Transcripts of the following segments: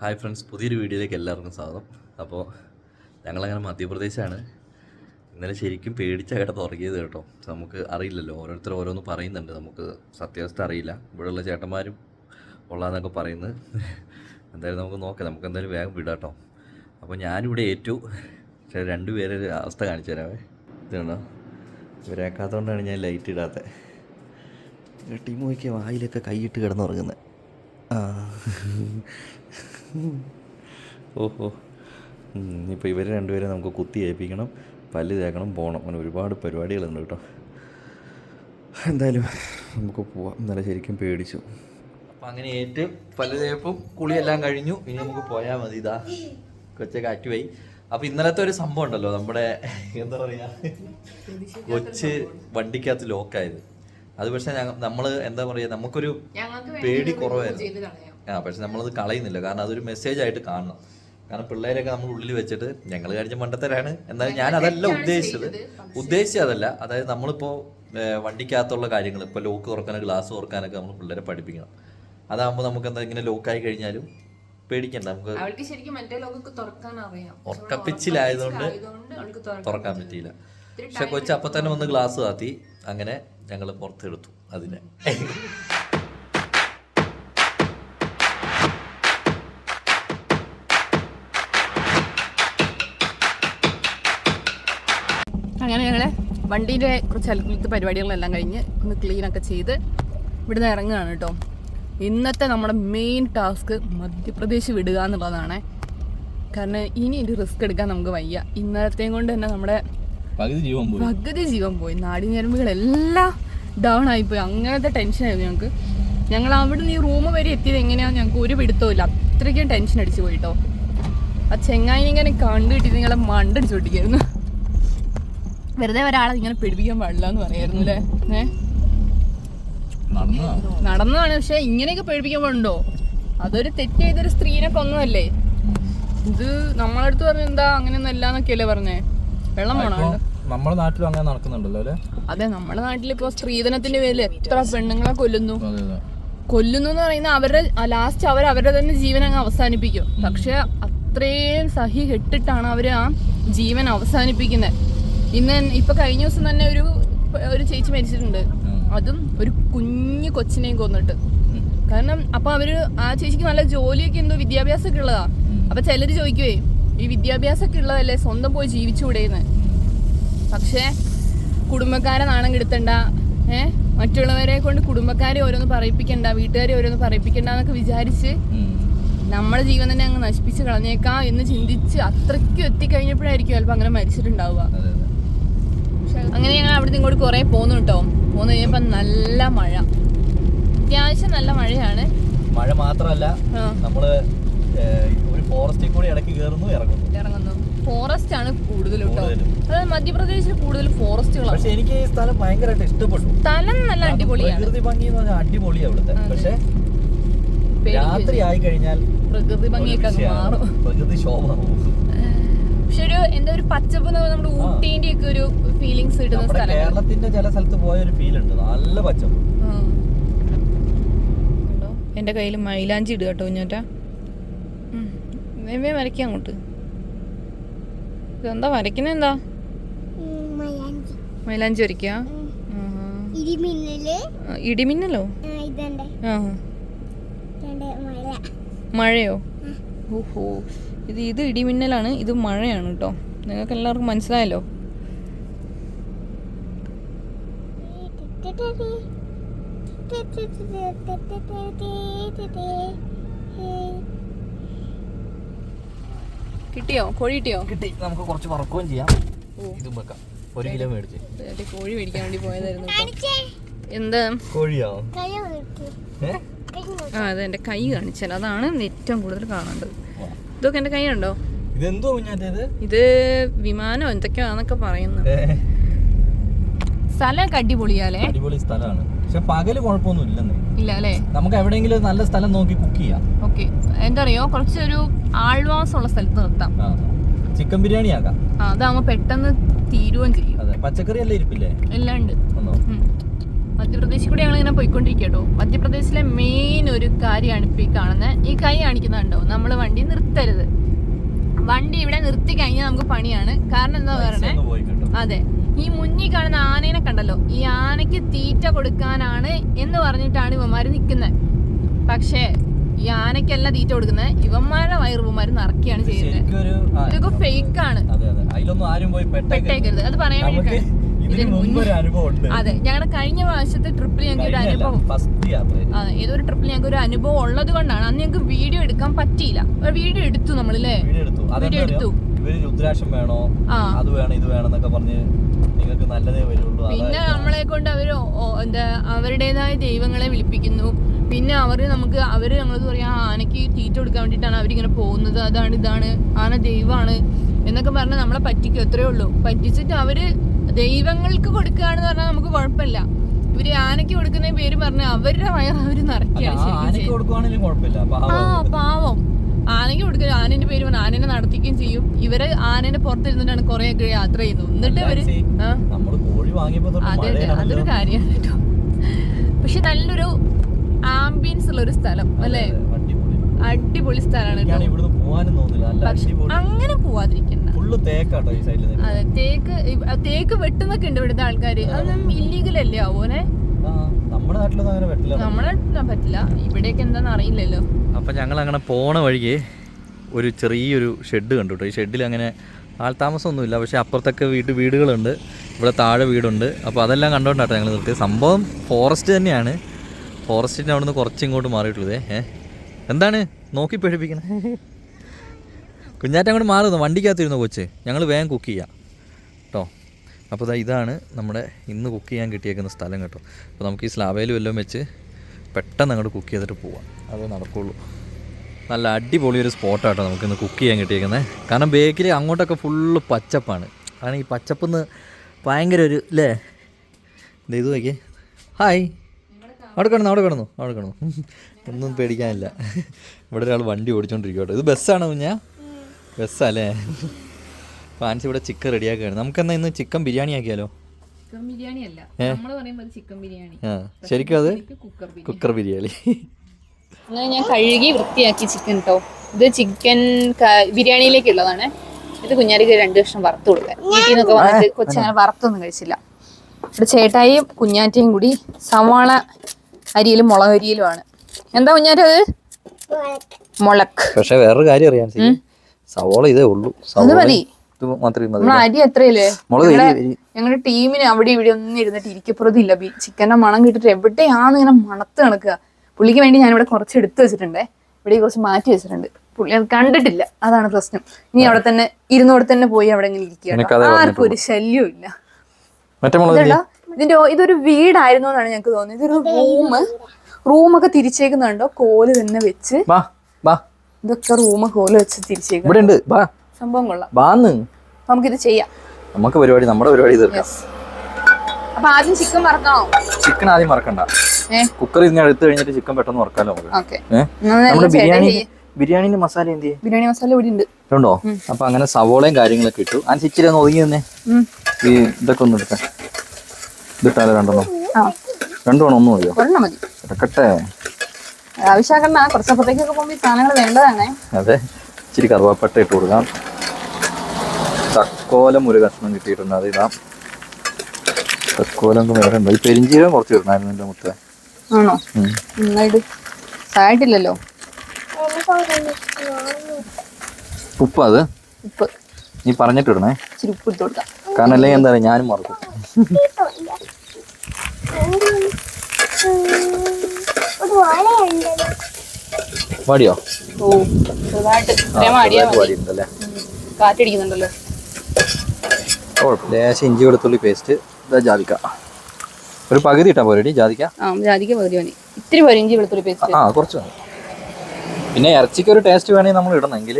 Hi friends പുതിയൊരു വീഡിയോയിലേക്ക് എല്ലാവർക്കും സ്വാഗതം. അപ്പോൾ ഞങ്ങളങ്ങനെ മധ്യപ്രദേശാണ്. ഇന്നലെ ശരിക്കും പേടിച്ച കിടന്ന് ഉറങ്ങിയത് കേട്ടോ. നമുക്ക് അറിയില്ലല്ലോ ഓരോരുത്തർ ഓരോന്ന് പറയുന്നുണ്ട്. നമുക്ക് സത്യാവസ്ഥ അറിയില്ല. ഇവിടെയുള്ള ചേട്ടന്മാരും ഉള്ളതെന്നൊക്കെ പറയുന്നത് എന്തായാലും നമുക്ക് നോക്കാം. നമുക്ക് എന്തായാലും വേഗം വിടാം കേട്ടോ. അപ്പോൾ ഞാനിവിടെ ഏറ്റു. പക്ഷേ രണ്ടുപേരെ അവസ്ഥ കാണിച്ചു തരാമേ ഇതുണ്ടോ ഇവരേക്കാത്തതുകൊണ്ടാണ് ഞാൻ ലൈറ്റ് ഇടാത്തത് ടീം നോക്കിയ വായിലൊക്കെ കൈയിട്ട് കിടന്നുറങ്ങുന്നത് ആ. ഓഹോ ഇപ്പോൾ ഇവർ രണ്ടുപേരെ നമുക്ക് കുത്തി ഏൽപ്പിക്കണം പല്ല് തേക്കണം പോകണം അങ്ങനെ ഒരുപാട് പരിപാടികളുണ്ട് കേട്ടോ. എന്തായാലും നമുക്ക് പോവാം. ഇന്നലെ ശരിക്കും പേടിച്ചു. അപ്പം അങ്ങനെ ഏറ്റ് പല്ല് തേപ്പും കുളിയെല്ലാം കഴിഞ്ഞു. ഇനി നമുക്ക് പോയാൽ മതി ഇതാ. കൊച്ച കാറ്റുപോയി. അപ്പം ഇന്നലത്തെ ഒരു സംഭവം ഉണ്ടല്ലോ നമ്മുടെ എന്താ പറയുക കൊച്ച് വണ്ടിക്കകത്ത് ലോക്കായത് അത് പക്ഷേ ഞങ്ങൾ നമ്മൾ എന്താ പറയുക നമുക്കൊരു ഞങ്ങൾക്ക് പേടി കുറവായിരുന്നു. ആ പക്ഷെ നമ്മളത് കളയുന്നില്ല. കാരണം അതൊരു മെസ്സേജ് ആയിട്ട് കാണണം. കാരണം പിള്ളേരൊക്കെ നമ്മൾ ഉള്ളിൽ വെച്ചിട്ട് ഞങ്ങൾ കഴിഞ്ഞ മണ്ടത്തരാണ്. എന്നാലും ഞാൻ അതല്ല ഉദ്ദേശിച്ചത്. ഉദ്ദേശിച്ചത് അതല്ല. അതായത് നമ്മളിപ്പോൾ വണ്ടിക്കകത്തുള്ള കാര്യങ്ങൾ ഇപ്പോൾ ലോക്ക് തുറക്കാനോ ഗ്ലാസ് തുറക്കാനൊക്കെ നമ്മൾ പിള്ളേരെ പഠിപ്പിക്കണം. അതാകുമ്പോൾ നമുക്ക് എന്താ ഇങ്ങനെ ലോക്കായി കഴിഞ്ഞാലും പേടിക്കണ്ട. നമുക്ക് അവൾക്ക് ശരിക്കും മറ്റേ തുറക്കാൻ അറിയാം. ഉറക്കപ്പിച്ചിലായതുകൊണ്ട് തുറക്കാൻ പറ്റിയില്ല. പക്ഷെ കൊച്ചു അപ്പം തന്നെ വന്ന് ഗ്ലാസ് താത്തി. അങ്ങനെ ഞങ്ങൾ പുറത്തെടുത്തു അതിനെ. അങ്ങനെ ഞങ്ങൾ വണ്ടീന്റെ കുറച്ച് അൽക്കുലത്തെ പരിപാടികളെല്ലാം കഴിഞ്ഞ് ഒന്ന് ക്ലീൻ ഒക്കെ ചെയ്ത് ഇവിടുന്ന് ഇറങ്ങുകയാണ് കേട്ടോ. ഇന്നത്തെ നമ്മുടെ മെയിൻ ടാസ്ക് മധ്യപ്രദേശ് വിടുക എന്നുള്ളതാണ്. കാരണം ഇനി ഒരു റിസ്ക് എടുക്കാൻ നമുക്ക് വയ്യ. ഇന്നലത്തെയും കൊണ്ട് തന്നെ നമ്മുടെ പകുതി ജീവൻ പോയി. പകുതി ജീവൻ പോയി. നാടിഞരമ്പുകളെല്ലാം ഡൗൺ ആയിപ്പോയി. അങ്ങനത്തെ ടെൻഷനായിരുന്നു ഞങ്ങൾക്ക്. ഞങ്ങൾ അവിടെ നിന്ന് ഈ റൂം വരെ എത്തിയത് എങ്ങനെയാണെന്ന് ഞങ്ങൾക്ക് ഒരു പിടുത്തവും അത്രയ്ക്കും ടെൻഷൻ അടിച്ചു പോയിട്ടോ ആ ചെങ്ങായി ഇങ്ങനെ കണ്ടു കണ്ടിട്ട് നിങ്ങളെ മണ്ടടിച്ചു പൊട്ടിക്കായിരുന്നു. വെറുതെ ഒരാളെ ഇങ്ങനെ പിടിപ്പിക്കാൻ പാടില്ല എന്ന് പറയായിരുന്നു അല്ലേ? നടന്നതാണ് പക്ഷെ ഇങ്ങനെയൊക്കെ പേടിപ്പിക്കാൻ പാടുണ്ടോ? അതൊരു തെറ്റ് ചെയ്തൊരു സ്ത്രീനെ കൊന്നതല്ലേ? ഇത് നമ്മളടുത്ത് പറഞ്ഞ എന്താ അങ്ങനെയൊന്നും അല്ല എന്നൊക്കെയല്ലേ പറഞ്ഞേ? വെള്ളം വേണോ? നമ്മുടെ നാട്ടിലും അങ്ങനെ നടക്കുന്നുണ്ടല്ലോ അല്ലേ? അതെ നമ്മുടെ നാട്ടിലിപ്പോ സ്ത്രീധനത്തിന്റെ പേരിൽ എത്ര പെണ്ണുങ്ങളെ കൊല്ലുന്നു? കൊല്ലുന്നു എന്ന് പറയുന്ന അവരുടെ ലാസ്റ്റ് അവർ അവരുടെ തന്നെ ജീവൻ അങ്ങ് അവസാനിപ്പിക്കും. പക്ഷെ അത്രയും സഹി കെട്ടിട്ടാണ് അവർ ആ ജീവൻ അവസാനിപ്പിക്കുന്നത് ഇന്ന് ഇപ്പൊ കഴിഞ്ഞ ദിവസം തന്നെ ഒരു ഒരു ചേച്ചി മരിച്ചിട്ടുണ്ട്. അതും ഒരു കുഞ്ഞു കൊച്ചിനെയും കൊന്നിട്ട്. കാരണം അപ്പൊ അവർ ആ ചേച്ചിക്ക് നല്ല ജോലിയൊക്കെ എന്തോ വിദ്യാഭ്യാസം ഒക്കെ ഉള്ളതാ അപ്പൊ ചിലര് ചോദിക്കുവേ ഈ വിദ്യാഭ്യാസം ഒക്കെ ഉള്ളതല്ലേ സ്വന്തം പോയി ജീവിച്ചുകൂടെയെന്ന് പക്ഷേ കുടുംബക്കാരെ നാണം കെടുത്തണ്ട ഏ? മറ്റുള്ളവരെ കൊണ്ട് കുടുംബക്കാരെ ഓരോന്ന് പറയിപ്പിക്കണ്ട വീട്ടുകാരെ ഓരോന്ന് പറയിപ്പിക്കണ്ട എന്നൊക്കെ വിചാരിച്ച് നമ്മുടെ ജീവൻ തന്നെ അങ്ങ് നശിപ്പിച്ച് കളഞ്ഞേക്കാം എന്ന് ചിന്തിച്ച് അത്രയ്ക്കും എത്തിക്കഴിഞ്ഞപ്പോഴായിരിക്കും ചിലപ്പോൾ അങ്ങനെ മരിച്ചിട്ടുണ്ടാവുക. അങ്ങനെ ഞങ്ങൾ അവിടുന്ന് ഇങ്ങോട്ട് കുറേ പോന്നു കേട്ടോ പോന്നു കഴിഞ്ഞപ്പോൾ നല്ല മഴ. അത്യാവശ്യം നല്ല മഴയാണ്. മഴ മാത്രമല്ല നമ്മൾ ഒരു ഫോറസ്റ്റിൽ കൂടി ഇടയ്ക്ക് കയറുന്നു ഇറങ്ങുന്നു. ഇറങ്ങുന്നു. ഫോറസ്റ്റ് ആണ് കൂടുതൽ. അതായത് മധ്യപ്രദേശിൽ കൂടുതൽ ഫോറസ്റ്റുകളാണ്. പക്ഷെ എനിക്ക് ഈ സ്ഥലം ഭയങ്കരമായിട്ട് ഇഷ്ടപ്പെട്ടു. സ്ഥലം നല്ല അടിപൊളിയാണ്. പ്രകൃതി ഭംഗി എന്ന് പറഞ്ഞാൽ അടിപൊളിയാണ് ഇവിടുത്തെ പക്ഷെ രാത്രി ആയി കഴിഞ്ഞാൽ പ്രകൃതി ഭംഗിയൊക്കെ മാറും. പ്രകൃതി ശോഭ പക്ഷെ ഒരു എന്താ ഒരു പച്ചപ്പ് നമ്മുടെ ഊട്ടീന്റെ ഒക്കെ ഒരു ഫീലിങ്സ് കിട്ടുന്ന സ്ഥലം കേരളത്തിന്റെ ചില സ്ഥലത്ത് പോയ ഒരു ഫീൽ ഉണ്ട്. നല്ല പച്ചപ്പ്. എന്റെ കയ്യിൽ മൈലാഞ്ചി ഇടുക കേട്ടോ കുഞ്ഞാറ്റ. വേമേ വരയ്ക്കാം അങ്ങോട്ട്. ഇതെന്താ വരയ്ക്കുന്നത് എന്താ? മൈലാഞ്ചി. വരയ്ക്കുക? ഇടിമിന്നൽ. മഴയോ? ഓഹോ. ഇത് ഇത് ഇടിമിന്നലാണ് ഇത് മഴയാണ് കേട്ടോ നിങ്ങൾക്ക് എല്ലാവർക്കും മനസ്സിലായല്ലോ? കിട്ടിയോ? കോഴി കിട്ടിയോ? കിട്ടി. നമുക്ക് കുറച്ച് വറക്കുകയും ചെയ്യാം. ഇതും വെക്കാം. ഒരു കിലോ മേടിച്ച്. കോഴി മേടിക്കാൻ വേണ്ടി പോയതായിരുന്നു എന്താ? കോഴിയോ? ആ അതെ എന്റെ കൈ കാണിച്ചാൽ അതാണ് ഏറ്റവും കൂടുതൽ കാണേണ്ടത്. ഇതൊക്കെ എന്റെ കയ്യിലുണ്ടോ? ഉണ്ടോ ഇതെന്തോ കുഞ്ഞാറ്റത്? ഇത് വിമാനം എന്തൊക്കെയാന്നൊക്കെ പറയുന്നു. സ്ഥലമൊക്കെ അടിപൊളിയാലേ അടിപൊളി സ്ഥലമാണ്. പക്ഷെ പകൽ കുഴപ്പമൊന്നും ഇല്ലെന്നേ ഇല്ല അല്ലേ നമുക്ക് എവിടെയെങ്കിലും നല്ല സ്ഥലം നോക്കി കുക്ക് ചെയ്യാം. ഓക്കെ. എന്താ അറിയോ കുറച്ചൊരു ആൾവാസമുള്ള സ്ഥലത്ത് നിർത്താം. ചിക്കൻ ബിരിയാണി ആക്കാം അതാകുമ്പോ പെട്ടെന്ന് തീരുകയും ചെയ്യും. അതെ. പച്ചക്കറി എല്ലാം ഇരിപ്പില്ലേ? എല്ലാം ഉണ്ട്. മധ്യപ്രദേശിൽ കൂടി ഞങ്ങൾ ഇങ്ങനെ പോയിക്കൊണ്ടിരിക്കുക കേട്ടോ. മധ്യപ്രദേശിലെ മെയിൻ ഒരു കാര്യമാണ് ഇപ്പൊ ഈ കാണുന്നത് ഈ കൈ കാണിക്കുന്നുണ്ടോ? നമ്മൾ വണ്ടി നിർത്തരുത്. വണ്ടി ഇവിടെ നിർത്തി കഴിഞ്ഞാൽ നമുക്ക് പണിയാണ്. കാരണം എന്താ പറയണേ? അതെ. ഈ മുന്നിൽ കാണുന്ന ആനേനെ കണ്ടല്ലോ? ഈ ആനയ്ക്ക് തീറ്റ കൊടുക്കാനാണ് എന്ന് പറഞ്ഞിട്ടാണ് ഇവന്മാര് നിൽക്കുന്നത്. പക്ഷേ ഈ ആനയ്ക്കല്ല തീറ്റ കൊടുക്കുന്നത്. ഇവന്മാരുടെ വയറ് ഇവന്മാര് നിറക്കുകയാണ് ചെയ്യുന്നത്. ഇതൊക്കെ ഫേക്ക് ആണ്. അതെ അതെ. അതിലൊന്നും ആരും പോയി പെട്ടേക്കരുത്. അത് പറയാൻ വേണ്ടിയിട്ടാണ് ഇതിന് ഇതിന് മുമ്പ് ഒരു അനുഭവം ഉണ്ട് അതെ ഞങ്ങളുടെ കഴിഞ്ഞ പ്രാവശ്യത്തെ ട്രിപ്പിൽ ഞങ്ങൾക്ക് ഒരു അനുഭവം ഫസ്റ്റ് യാത്ര അതെ ഏതൊരു ട്രിപ്പിൽ ഞങ്ങൾക്ക് ഒരു അനുഭവം ഉള്ളത് കൊണ്ടാണ്. അന്ന് ഞങ്ങൾക്ക് വീഡിയോ എടുക്കാൻ പറ്റിയില്ല. വീഡിയോ എടുത്തു നമ്മളല്ലേ? വീഡിയോ എടുത്തു. വീഡിയോ എടുത്തു. ഇവർ രുദ്രാക്ഷം വേണോ? അത് വേണം ഇത് വേണം എന്നൊക്കെ പറഞ്ഞ് നിങ്ങൾക്ക് നല്ലതേ വരുള്ളൂ. പിന്നെ നമ്മളെ കൊണ്ട് അവർ എന്താ അവരുടേതായ ദൈവങ്ങളെ വിളിപ്പിക്കുന്നു. പിന്നെ അവർ നമുക്ക് അവർ ഞങ്ങളത് പറയാ ആനക്ക് ആനയ്ക്ക് തീറ്റ കൊടുക്കാൻ വേണ്ടിയിട്ടാണ് അവരിങ്ങനെ പോകുന്നത്. അതാണ് ഇതാണ്. ആന ദൈവമാണ്. എന്നൊക്കെ പറഞ്ഞ് നമ്മളെ പറ്റിക്കും എത്രയേ ഉള്ളൂ. പറ്റിച്ചിട്ട് അവർ ദൈവങ്ങൾക്ക് കൊടുക്കുകയാണെന്ന് പറഞ്ഞാൽ നമുക്ക് കുഴപ്പമില്ല. ഇവർ ആനയ്ക്ക് കൊടുക്കുന്ന പേര് പറഞ്ഞ അവരുടെ വയർ അവർ നിറയ്ക്കുകയാണ് ആ പാവം ആനയ്ക്ക് കൊടുക്കുക ആനന്റെ പേര് പറഞ്ഞ ആനനെ നടത്തിക്കുകയും ചെയ്യും. ഇവർ ആനേന്റെ പുറത്തിരുന്നിട്ടാണ് കുറെ ഒക്കെ യാത്ര ചെയ്യുന്നത്. എന്നിട്ട് ഇവർ അതെ അതെ. അതൊരു കാര്യമാണ് കേട്ടോ. പക്ഷെ നല്ലൊരു ആംബിയൻസ് ഉള്ള ഒരു സ്ഥലം അല്ലേ? അടിപൊളി. സ്ഥലമാണ് കേട്ടോ. അങ്ങനെ പോവാതിരിക്കണ്ട. ഫുള്ള് തേക്കാട്ടോ ഈ സൈഡിൽ അതെ തേക്ക് തേക്ക് വെട്ടുന്നൊക്കെ ഉണ്ട് ഇവിടുത്തെ ആൾക്കാര്. അതൊന്നും ഇല്ലീഗൽ അല്ലേ ആവോനെ നമ്മുടെ നാട്ടിലൊന്നും അങ്ങനെ പറ്റില്ല നമ്മളെ നാട്ടിൽ പറ്റില്ല. ഇവിടേക്ക് എന്താന്ന് അറിയില്ലല്ലോ. അപ്പം ഞങ്ങൾ അങ്ങനെ പോണ വഴിക്ക് ഒരു ചെറിയൊരു ഷെഡ് കണ്ടു കേട്ടോ ഈ ഷെഡിൽ അങ്ങനെ ആൾ ആൾതാമസമൊന്നുമില്ല പക്ഷേ അപ്പുറത്തൊക്കെ വീട് വീടുകളുണ്ട്. ഇവിടെ താഴെ വീടുണ്ട്. അപ്പോൾ അതെല്ലാം കണ്ടുകൊണ്ടാട്ടോ ഞങ്ങൾ നിർത്തിയത്. സംഭവം ഫോറസ്റ്റ് തന്നെയാണ്. ഫോറസ്റ്റിന്റെ അവിടെ നിന്ന് കുറച്ച് ഇങ്ങോട്ട് മാറിയിട്ടുള്ളത് ഏഹ് എന്താണ്? നോക്കി പേടിപ്പിക്കണേ. കുഞ്ഞാറ്റം അങ്ങോട്ട് മാറുന്നു വണ്ടിക്കകത്തിരുന്നു കൊച്ച്? ഞങ്ങൾ വേഗം കുക്ക് ചെയ്യാം. കേട്ടോ അപ്പോൾ ഇതാണ് നമ്മുടെ ഇന്ന് കുക്ക് ചെയ്യാൻ കിട്ടിയേക്കുന്ന സ്ഥലം കേട്ടോ. അപ്പോൾ നമുക്ക് ഈ സ്ലാബയിൽ വല്ലതും വെച്ച് പെട്ടെന്ന് അങ്ങോട്ട് കുക്ക് ചെയ്തിട്ട് പോവാം. അതേ നടക്കുള്ളൂ. നല്ല അടിപൊളി ഒരു സ്പോട്ടാട്ടോ നമുക്കിന്ന് കുക്ക് ചെയ്യാൻ കിട്ടിയേക്കുന്നത് കാരണം ബേക്കിൽ അങ്ങോട്ടൊക്കെ ഫുള്ള് പച്ചപ്പാണ്. കാരണം ഈ പച്ചപ്പെന്ന് ഭയങ്കര ഒരു അല്ലേ ഇത് നോക്കിയേ. ഹായ് അവിടെ കിടന്നു അവിടെ കിടന്നു അവിടെ കിടന്നു. ഒന്നും പേടിക്കാനില്ല. ഇവിടെ ഒരാൾ വണ്ടി ഓടിച്ചോണ്ടിരിക്കും കേട്ടോ ഇത് ബസ്സാണ് കുഞ്ഞാ? ബസ്സല്ലേ ഫാൻസി ഇവിടെ ചിക്കൻ റെഡിയാക്കുകയാണ് നമുക്കെന്നാ ഇന്ന് ചിക്കൻ ബിരിയാണി ആക്കിയാലോ? ചിക്കൻ ബിരിയാണി അല്ല. നമ്മൾ പറയുമ്പോൾ ചിക്കൻ ബിരിയാണി. ആ ശരിക്കും അത്? കുക്കർ ബിരിയാണി. ഞാൻ കഴുകി വൃത്തിയാക്കി ചിക്കൻ കേട്ടോ ഇത് ചിക്കൻ ബിരിയാണിയിലേക്കുള്ളതാണ്. ഇത് കുഞ്ഞാലിക്ക് രണ്ട് കഷ്ണം വറുത്ത് കൊടുക്കാൻ. വീട്ടിൽ നിന്നൊക്കെ വന്നിട്ട് കൊച്ചങ്ങനെ വറുത്തൊന്നും കഴിച്ചില്ല. ഇവിടെ ചേട്ടായും കുഞ്ഞാറ്റയും കൂടി സവാള അരിയിലും മുളക് അരിയിലുമാണ്. എന്താ കുഞ്ഞാറ്റത് മുളക്. പക്ഷെ വേറൊരു കാര്യം അറിയാൻ സി സവോള ഇതേ ഉള്ളൂ. അത് സവോള മതി. ഇത് മാത്രമേ മതി അരി എത്രയല്ലേ മുളക് ഞങ്ങളുടെ- ടീമിന് അവിടെ ഇവിടെ ഒന്നും ഇരുന്നിട്ട് ഇരിക്കപ്പുറത്തില്ല. ചിക്കന്റെ മണം കിട്ടിട്ട് എവിടെയാന്ന് ഇങ്ങനെ മണത്ത് കിടക്കുക പുള്ളിക്ക് വേണ്ടി ഞാൻ ഇവിടെ കുറച്ച് എടുത്തു വെച്ചിട്ടുണ്ട്. ഇവിടെ കുറച്ച് മാറ്റി വെച്ചിട്ടുണ്ട്. പുള്ളി അത് കണ്ടിട്ടില്ല. അതാണ് പ്രശ്നം. ഇനി അവിടെ തന്നെ ഇരുന്നോടെ തന്നെ പോയി അവിടെ ഇങ്ങനെ ഇരിക്കുക ആർക്കും ഒരു ശല്യവും ഇല്ല. ഇതിന്റെ ഇതൊരു വീടായിരുന്നു എന്നാണ് ഞങ്ങൾക്ക് തോന്നുന്നത്. ഇതൊരു റൂം റൂമൊക്കെ തിരിച്ചേക്കുന്നുണ്ടോ? കോൽ തന്നെ വെച്ച്. ഇതൊക്കെ റൂം കോൽ വെച്ച് തിരിച്ചേക്കും. ഇവിടെ ഉണ്ട് വാ. സംഭവം കൊള്ളാം. വാന്ന്. നമുക്കിത് ചെയ്യാം. നമുക്ക് പരിപാടി നമ്മുടെ പരിപാടി തീർക്കാം അപ്പൊ ആദ്യം ചിക്കൻ വറക്കണോ ചിക്കൻ ആദ്യം മറക്കണ്ട കുക്കർ ഇതിനെ എടുത്തു കഴിഞ്ഞിട്ട് ചിക്കൻ പെട്ടെന്ന് വറക്കാലോ നമുക്ക്. നമ്മുടെ ബിരിയാണി ബിരിയാണിന്റെ മസാല എന്ത് ചെയ്യും ബിരിയാണി മസാല ഇവിടെ ഉണ്ട്. ഉണ്ടോ അപ്പൊ അങ്ങനെ സവോളയും കാര്യങ്ങളൊക്കെ ഇട്ടു. ആ ചിക്കൻ ഒന്ന് ഒതുങ്ങി തന്നെ ഈ ഇതൊക്കെ ഒന്ന് എടുക്കാം. ഇതിട്ടാലോ രണ്ടെണ്ണം. രണ്ടു വേണം ഒന്നും മതിയോ? എടുക്കട്ടെ. ആവശ്യമാക്കണ്ട കുറച്ചപ്പുറത്തേക്കൊക്കെ പോകുമ്പോൾ ഈ സാധനങ്ങൾ വേണ്ടതാണേ. അതെ ഇച്ചിരി കറുവാപ്പട്ട ഇട്ട് കൊടുക്കാം. തക്കോലം ഒരു കഷ്ണം കിട്ടിയിട്ടുണ്ട്. അത് ഇടാം. തക്കോലം വേറെ ഉണ്ടോ. ഈ പെരിഞ്ചീരകം കുറച്ച് ഇടണമായിരുന്നു എന്റെ മുത്ത. ആണോ? നന്നായിട്ട് ആയിട്ടില്ലല്ലോ ഉപ്പ് അത്? ഉപ്പ്. നീ പറഞ്ഞിട്ട് ഇടണേ. ഇച്ചിരി ഉപ്പ് ഇട്ട് കൊടുക്കാം. കാരണം അല്ലെങ്കിൽ എന്താ പറയുക ഞാനും മറക്കും. വാടിയോ ഓ ചെറുതായിട്ട് ഇത്രയും അടിയാ മതി. വാടിയുണ്ടല്ലേ കാറ്റടിക്കുന്നുണ്ടല്ലോ. കുഴപ്പമില്ല ലേശം ഇഞ്ചി വെളുത്തുള്ളി പേസ്റ്റ് ഇതാ ജാതിക്ക. ഒരു പകുതി ഇട്ടാ പോരടി ജാതിക്ക? ആ ജാതിക്ക് പകുതി മതി. ഇത്തിരി പോരും ഇഞ്ചി വെളുത്തുള്ളി പേസ്റ്റ്. ആ കുറച്ച് മതി. പിന്നെ ഇറച്ചിക്ക് ഒരു ടേസ്റ്റ് വേണമെങ്കിൽ നമ്മൾ ഇടണമെങ്കിൽ.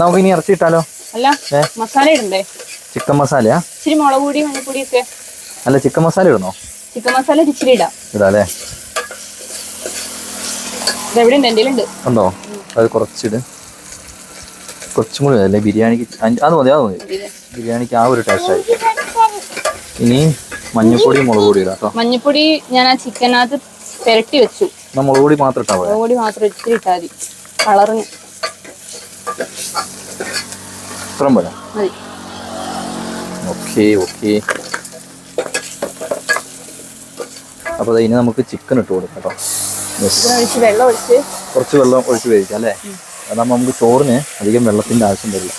നമുക്ക് ഇനി ഇറച്ചി ഇട്ടാലോ? അല്ല ഏ? മസാല ഇടണ്ടേ? ചിക്കൻ മസാലയാ? ഇച്ചിരി മുളക് പൊടി മഞ്ഞപ്പൊടി ഒക്കെ. അല്ല ചിക്കൻ മസാല ഇടണോ? ചിക്കൻ മസാല ഇച്ചിരി ഇടാം. ഇടാല്ലേ? ഉണ്ട്? അത് കുറച്ചിട്. കുറച്ചും കൂടി അല്ലേ? ബിരിയാണിക്ക് അത് മതി അത് മതി. ബിരിയാണിക്ക് ആ ഒരു ടേസ്റ്റ് ആയി ഇനി മഞ്ഞപ്പൊടി മുളക് പൊടി ഇടാം കേട്ടോ മഞ്ഞപ്പൊടി ഞാൻ ആ ചിക്കനകത്ത് പെരട്ടി വെച്ചു. മുളക് പൊടി മാത്രം ഇട്ടാ മുളക് പൊടി മാത്രം ഇത്തിരി ഇട്ടാൽ മതി. കളറിന് ഇത്രയും പോരാ? Okay okay. അപ്പോൾ ഇനി നമുക്ക് ചിക്കൻ ഇട്ട് കൊടുക്കാം കേട്ടോ ഒഴിച്ച് വെള്ളം ഒഴിച്ച് കുറച്ച് വെള്ളം ഒഴിച്ച് വേവിക്കാം അല്ലേ? അതാകുമ്പോൾ നമുക്ക് ചോറിന് അധികം വെള്ളത്തിന്റെ ആവശ്യം വരില്ല.